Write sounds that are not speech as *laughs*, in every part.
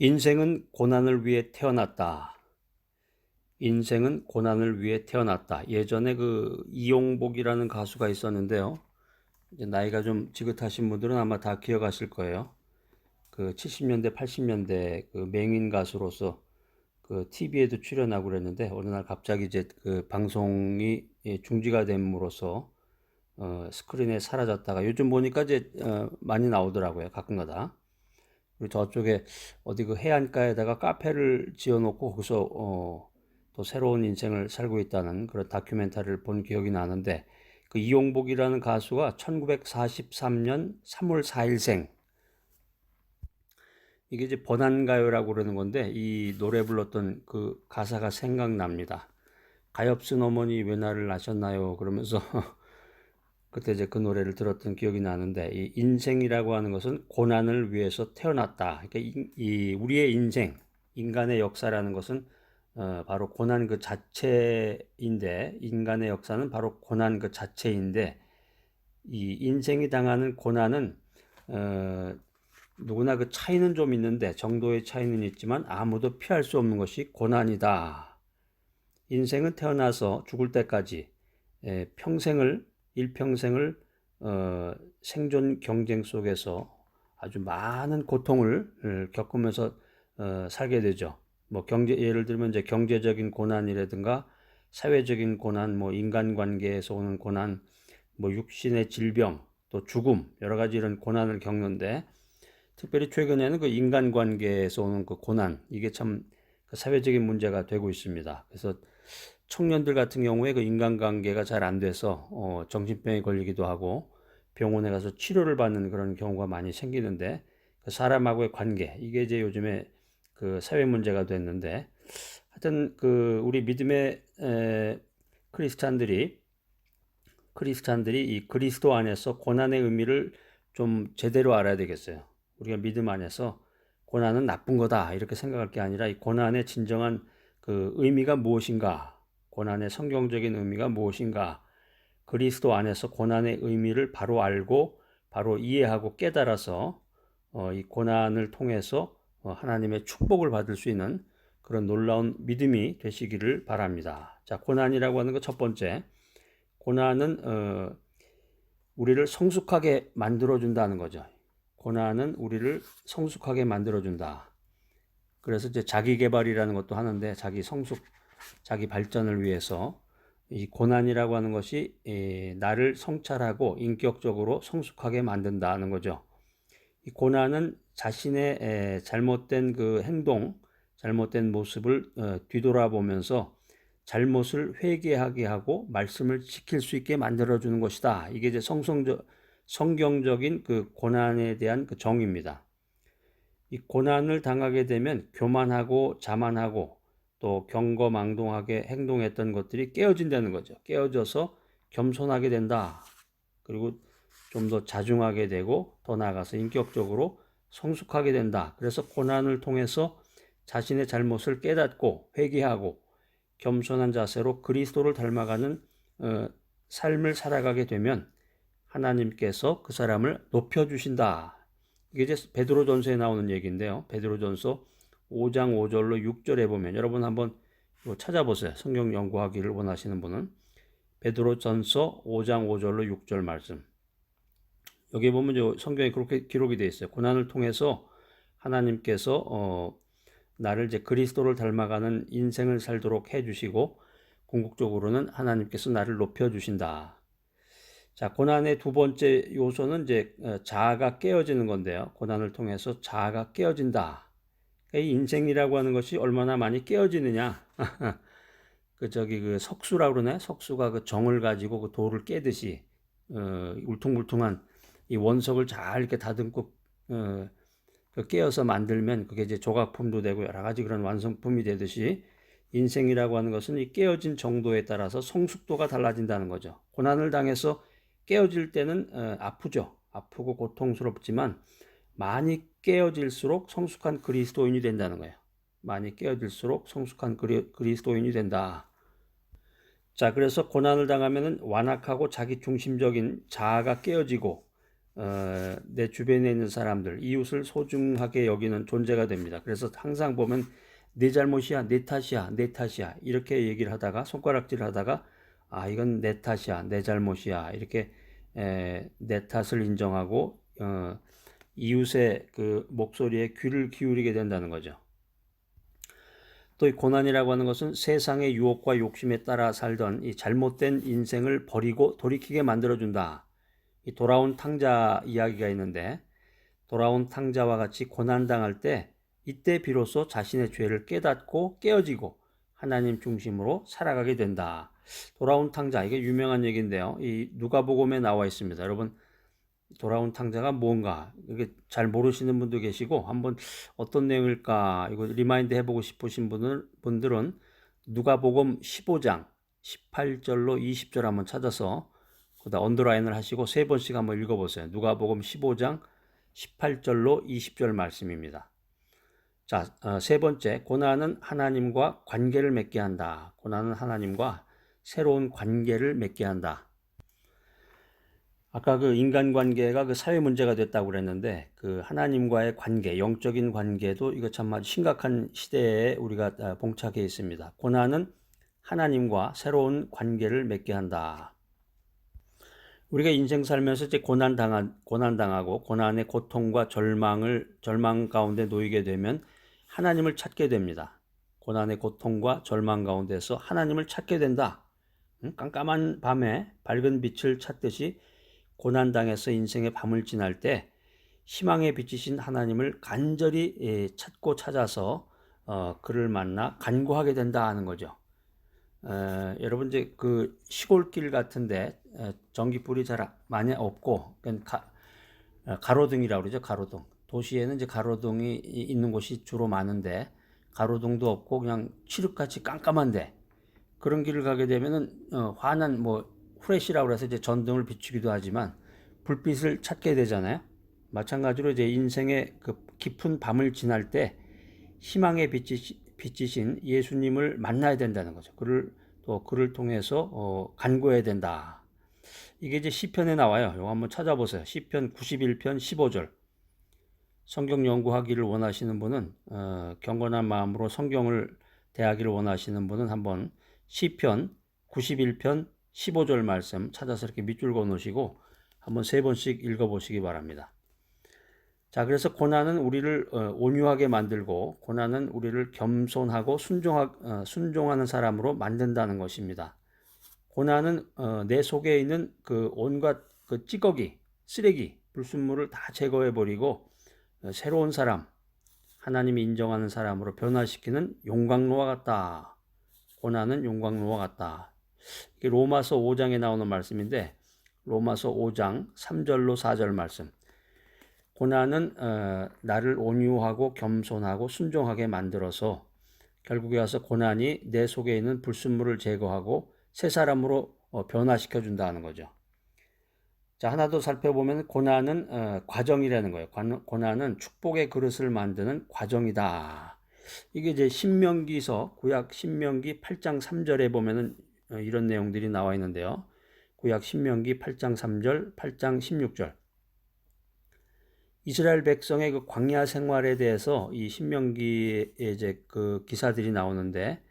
인생은 고난을 위해 태어났다. 인생은 고난을 위해 태어났다. 예전에 그 이용복이라는 가수가 있었는데요. 나이가 좀 지긋하신 분들은 아마 다 기억하실 거예요. 그 70년대, 80년대 그 맹인 가수로서 그 TV에도 출연하고 그랬는데 어느 날 갑자기 이제 그 방송이 예, 중지가 됨으로써 어, 스크린에 사라졌다가 요즘 보니까 이제 어, 많이 나오더라고요. 가끔가다. 그리고 저쪽에 어디 그 해안가에다가 카페를 지어놓고 거기서 어, 또 새로운 인생을 살고 있다는 그런 다큐멘터리를 본 기억이 나는데 그 이용복이라는 가수가 1943년 3월 4일생 이게 이제 번안가요라고 그러는 건데 이 노래 불렀던 그 가사가 생각납니다. 가엾은 어머니 왜 나를 낳으셨나요? 그러면서 *laughs* 그때 이제 그 노래를 들었던 기억이 나는데 이 인생이라고 하는 것은 고난을 위해서 태어났다. 그러니까 이, 이 우리의 인생, 인간의 역사라는 것은 어, 바로 고난 그 자체인데 인간의 역사는 바로 고난 그 자체인데 이 인생이 당하는 고난은 어, 누구나 그 차이는 좀 있는데 정도의 차이는 있지만 아무도 피할 수 없는 것이 고난이다. 인생은 태어나서 죽을 때까지 에, 평생을 일평생을 어, 생존 경쟁 속에서 아주 많은 고통을 어, 겪으면서 어, 살게 되죠. 뭐 경제 예를 들면 이제 경제적인 고난이라든가 사회적인 고난, 뭐 인간관계에서 오는 고난, 뭐 육신의 질병, 또 죽음 여러 가지 이런 고난을 겪는데 특별히 최근에는 그 인간관계에서 오는 그 고난 이게 참그 사회적인 문제가 되고 있습니다. 그래서 청년들 같은 경우에 그 인간관계가 잘 안 돼서 어, 정신병에 걸리기도 하고 병원에 가서 치료를 받는 그런 경우가 많이 생기는데 그 사람하고의 관계 이게 이제 요즘에 그 사회 문제가 됐는데 하여튼 그 우리 믿음의 에, 크리스찬들이 크리스찬들이 이 그리스도 안에서 고난의 의미를 좀 제대로 알아야 되겠어요. 우리가 믿음 안에서 고난은 나쁜 거다 이렇게 생각할 게 아니라 이 고난의 진정한 그 의미가 무엇인가 고난의 성경적인 의미가 무엇인가 그리스도 안에서 고난의 의미를 바로 알고 바로 이해하고 깨달아서 어, 이 고난을 통해서 어, 하나님의 축복을 받을 수 있는 그런 놀라운 믿음이 되시기를 바랍니다. 자, 고난이라고 하는 것 첫 번째. 고난은 어, 우리를 성숙하게 만들어 준다는 거죠. 고난은 우리를 성숙하게 만들어 준다. 그래서 이제 자기 개발이라는 것도 하는데 자기 성숙, 자기 발전을 위해서 이 고난이라고 하는 것이 나를 성찰하고 인격적으로 성숙하게 만든다는 거죠. 이 고난은 자신의 잘못된 그 행동, 잘못된 모습을 어, 뒤돌아보면서 잘못을 회개하게 하고 말씀을 지킬 수 있게 만들어 주는 것이다. 이게 이제 성성적, 성경적인 그 고난에 대한 그 정의입니다. 이 고난을 당하게 되면 교만하고 자만하고 또 경거망동하게 행동했던 것들이 깨어진다는 거죠. 깨어져서 겸손하게 된다. 그리고 좀 더 자중하게 되고 더 나아가서 인격적으로 성숙하게 된다. 그래서 고난을 통해서 자신의 잘못을 깨닫고 회개하고 겸손한 자세로 그리스도를 닮아가는 어, 삶을 살아가게 되면 하나님께서 그 사람을 높여 주신다. 이게 이제 베드로전서에 나오는 얘기인데요. 베드로전서 5장 5절로 6절에 보면 여러분 한번 찾아보세요. 성경 연구하기를 원하시는 분은 베드로전서 5장 5절로 6절 말씀. 여기 보면 성경에 그렇게 기록이 되어 있어요. 고난을 통해서 하나님께서 어, 나를 이제 그리스도를 닮아가는 인생을 살도록 해주시고 궁극적으로는 하나님께서 나를 높여 주신다. 자, 고난의 두 번째 요소는 이제 어, 자아가 깨어지는 건데요. 고난을 통해서 자아가 깨어진다. 이 인생이라고 하는 것이 얼마나 많이 깨어지느냐. *laughs* 그 저기 그 석수라고 그러네. 석수가 그 정을 가지고 그 돌을 깨듯이 어, 울퉁불퉁한 이 원석을 잘 이렇게 다듬고 어, 그 깨어서 만들면 그게 이제 조각품도 되고 여러 가지 그런 완성품이 되듯이 인생이라고 하는 것은 이 깨어진 정도에 따라서 성숙도가 달라진다는 거죠. 고난을 당해서 깨어질 때는 어, 아프죠. 아프고 고통스럽지만 많이 깨어질수록 성숙한 그리스도인이 된다는 거예요. 많이 깨어질수록 성숙한 그리, 그리스도인이 된다. 자, 그래서 고난을 당하면 완악하고 자기 중심적인 자아가 깨어지고 어, 내 주변에 있는 사람들, 이웃을 소중하게 여기는 존재가 됩니다. 그래서 항상 보면 내 잘못이야, 내 탓이야, 내 탓이야 이렇게 얘기를 하다가 손가락질을 하다가 아 이건 내 탓이야, 내 잘못이야 이렇게 에, 내 탓을 인정하고 어, 이웃의 그 목소리에 귀를 기울이게 된다는 거죠. 또 이 고난이라고 하는 것은 세상의 유혹과 욕심에 따라 살던 이 잘못된 인생을 버리고 돌이키게 만들어준다. 이 돌아온 탕자 이야기가 있는데 돌아온 탕자와 같이 고난당할 때 이때 비로소 자신의 죄를 깨닫고 깨어지고 하나님 중심으로 살아가게 된다. 돌아온 탕자 이게 유명한 얘기인데요. 이 누가복음에 나와 있습니다. 여러분 돌아온 탕자가 뭔가 이게 잘 모르시는 분도 계시고 한번 어떤 내용일까 이거 리마인드 해보고 싶으신 분은 분들은 누가복음 15장 18절로 20절 한번 찾아서 그다 언더라인을 하시고 세 번씩 한번 읽어보세요. 누가복음 15장 18절로 20절 말씀입니다. 자, 어, 세 번째, 고난은 하나님과 관계를 맺게 한다. 고난은 하나님과 새로운 관계를 맺게 한다. 아까 그 인간관계가 그 사회 문제가 됐다고 그랬는데 그 하나님과의 관계, 영적인 관계도 이거 참 아주 심각한 시대에 우리가 아, 봉착해 있습니다. 고난은 하나님과 새로운 관계를 맺게 한다. 우리가 인생 살면서 이제 고난 당한 고난 당하고 고난의 고통과 절망을 절망 가운데 놓이게 되면 하나님을 찾게 됩니다. 고난의 고통과 절망 가운데서 하나님을 찾게 된다. 깜깜한 밤에 밝은 빛을 찾듯이 고난당해서 인생의 밤을 지날 때 희망의 빛이신 하나님을 간절히 예, 찾고 찾아서 어, 그를 만나 간구하게 된다 하는 거죠. 에, 여러분 이제 그 시골길 같은데 에, 전기불이 잘 많이 없고 가, 어, 가로등이라고 그러죠 가로등 도시에는 이제 가로등이 있는 곳이 주로 많은데 가로등도 없고 그냥 칠흑같이 깜깜한데 그런 길을 가게 되면은 어, 환한 뭐 후레쉬라고 해서 이제 전등을 비추기도 하지만 불빛을 찾게 되잖아요. 마찬가지로 이제 인생의 그 깊은 밤을 지날 때 희망의 빛이, 빛이신 예수님을 만나야 된다는 거죠. 그를 또 그를 통해서 어, 간구해야 된다. 이게 이제 시편에 나와요. 이거 한번 찾아보세요. 시편 91편 15절. 성경 연구하기를 원하시는 분은 어, 경건한 마음으로 성경을 대하기를 원하시는 분은 한번 시편 91편 15절 말씀 찾아서 이렇게 밑줄 그어 놓으시고 한번 세 번씩 읽어 보시기 바랍니다. 자, 그래서 고난은 우리를 어, 온유하게 만들고 고난은 우리를 겸손하고 순종하, 어, 순종하는 사람으로 만든다는 것입니다. 고난은 어, 내 속에 있는 그 온갖 그 찌꺼기, 쓰레기, 불순물을 다 제거해 버리고 새로운 사람, 하나님이 인정하는 사람으로 변화시키는 용광로와 같다. 고난은 용광로와 같다. 로마서 5장에 나오는 말씀인데 로마서 5장 3절로 4절 말씀. 고난은 어, 나를 온유하고 겸손하고 순종하게 만들어서 결국에 와서 고난이 내 속에 있는 불순물을 제거하고 새 사람으로 어, 변화시켜 준다는 거죠. 자, 하나 더 살펴보면 고난은 어, 과정이라는 거예요. 고난은 축복의 그릇을 만드는 과정이다. 이게 이제 신명기서 구약 신명기 8장 3절에 보면은 어, 이런 내용들이 나와 있는데요. 구약 신명기 8장 3절, 8장 16절. 이스라엘 백성의 그 광야 생활에 대해서 이 신명기에 이제 그 기사들이 나오는데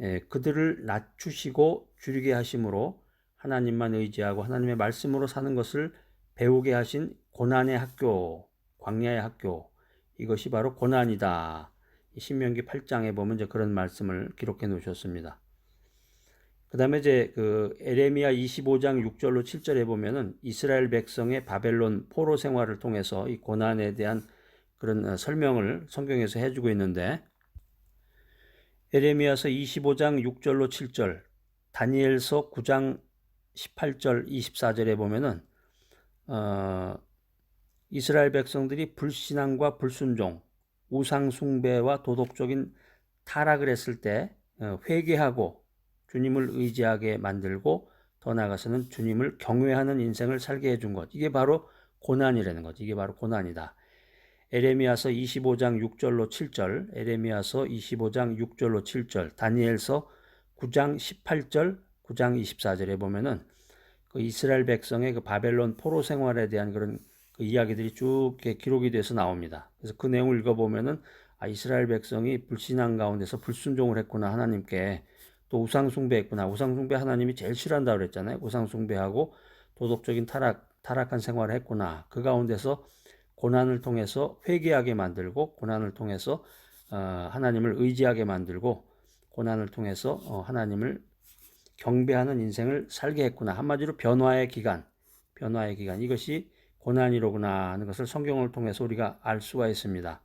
예, 그들을 낮추시고 줄이게 하심으로 하나님만 의지하고 하나님의 말씀으로 사는 것을 배우게 하신 고난의 학교, 광야의 학교 이것이 바로 고난이다. 신명기 8장에 보면 이제 그런 말씀을 기록해 놓으셨습니다. 그 다음에 이제 그 에레미야 25장 6절로 7절에 보면은 이스라엘 백성의 바벨론 포로 생활을 통해서 이 고난에 대한 그런 어, 설명을 성경에서 해주고 있는데 에레미야서 25장 6절로 7절, 다니엘서 9장 18절 24절에 보면은 어, 이스라엘 백성들이 불신앙과 불순종, 우상 숭배와 도덕적인 타락을 했을 때 어, 회개하고 주님을 의지하게 만들고 더 나아가서는 주님을 경외하는 인생을 살게 해준 것. 이게 바로 고난이라는 거지. 이게 바로 고난이다. 에레미야서 25장 6절로 7절, 에레미야서 25장 6절로 7절, 다니엘서 9장 18절, 9장 24절에 보면은 그 이스라엘 백성의 그 바벨론 포로 생활에 대한 그런 그 이야기들이 쭉 기록이 돼서 나옵니다. 그래서 그 내용을 읽어보면은 아, 이스라엘 백성이 불신앙 가운데서 불순종을 했구나 하나님께 또 우상 숭배했구나 우상 숭배 하나님이 제일 싫어한다 그랬잖아요. 우상 숭배하고 도덕적인 타락 타락한 생활을 했구나 그 가운데서 고난을 통해서 회개하게 만들고 고난을 통해서 어, 하나님을 의지하게 만들고 고난을 통해서 어, 하나님을 경배하는 인생을 살게 했구나 한마디로 변화의 기간 변화의 기간 이것이 고난이로구나 하는 것을 성경을 통해서 우리가 알 수가 있습니다.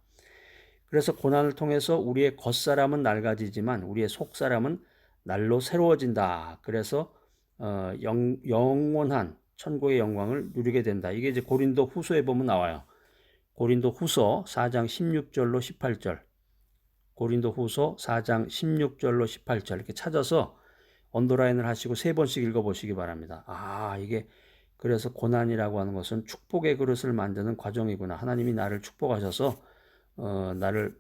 그래서 고난을 통해서 우리의 겉사람은 낡아지지만 우리의 속사람은 날로 새로워진다. 그래서 어, 영, 영원한 천국의 영광을 누리게 된다. 이게 이제 고린도 후서에 보면 나와요. 고린도 후서 4장 16절로 18절. 고린도 후서 4장 16절로 18절 이렇게 찾아서 언더라인을 하시고 세 번씩 읽어보시기 바랍니다. 아, 이게 그래서 고난이라고 하는 것은 축복의 그릇을 만드는 과정이구나. 하나님이 나를 축복하셔서 어, 나를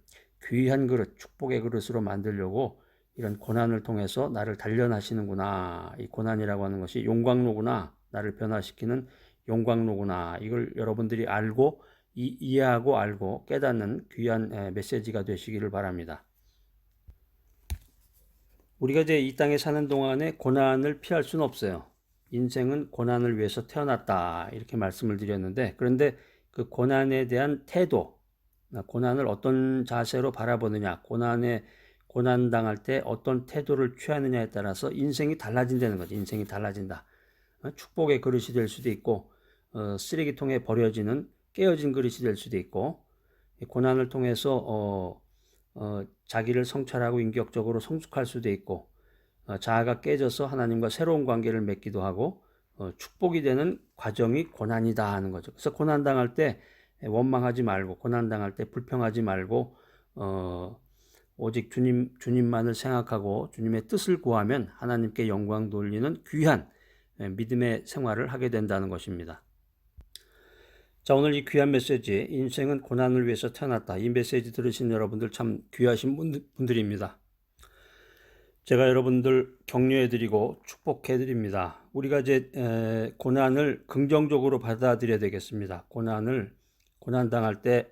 귀한 그릇, 축복의 그릇으로 만들려고 이런 고난을 통해서 나를 단련하시는구나. 이 고난이라고 하는 것이 용광로구나. 나를 변화시키는 용광로구나. 이걸 여러분들이 알고 이, 이해하고 알고 깨닫는 귀한 에, 메시지가 되시기를 바랍니다. 우리가 이제 이 땅에 사는 동안에 고난을 피할 수는 없어요. 인생은 고난을 위해서 태어났다. 이렇게 말씀을 드렸는데, 그런데 그 고난에 대한 태도, 고난을 어떤 자세로 바라보느냐, 고난에 고난 당할 때 어떤 태도를 취하느냐에 따라서 인생이 달라진다는 거죠. 인생이 달라진다. 어, 축복의 그릇이 될 수도 있고 어, 쓰레기통에 버려지는 깨어진 그릇이 될 수도 있고 고난을 통해서 어, 어, 자기를 성찰하고 인격적으로 성숙할 수도 있고 어, 자아가 깨져서 하나님과 새로운 관계를 맺기도 하고 어, 축복이 되는 과정이 고난이다 하는 거죠. 그래서 고난 당할 때 원망하지 말고 고난 당할 때 불평하지 말고 어, 오직 주님 주님만을 생각하고 주님의 뜻을 구하면 하나님께 영광 돌리는 귀한 예, 믿음의 생활을 하게 된다는 것입니다. 자, 오늘 이 귀한 메시지, 인생은 고난을 위해서 태어났다. 이 메시지 들으신 여러분들 참 귀하신 분들입니다. 제가 여러분들 격려해드리고 축복해드립니다. 우리가 이제 에, 고난을 긍정적으로 받아들여야 되겠습니다. 고난을 고난당할 때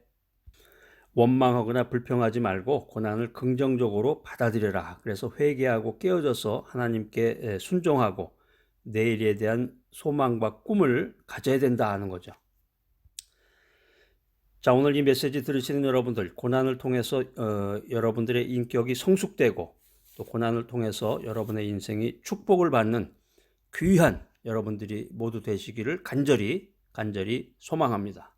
원망하거나 불평하지 말고 고난을 긍정적으로 받아들여라. 그래서 회개하고 깨어져서 하나님께 순종하고 내일에 대한 소망과 꿈을 가져야 된다 하는 거죠. 자, 오늘 이 메시지 들으시는 여러분들, 고난을 통해서 어, 여러분들의 인격이 성숙되고 또 고난을 통해서 여러분의 인생이 축복을 받는 귀한 여러분들이 모두 되시기를 간절히 간절히 소망합니다.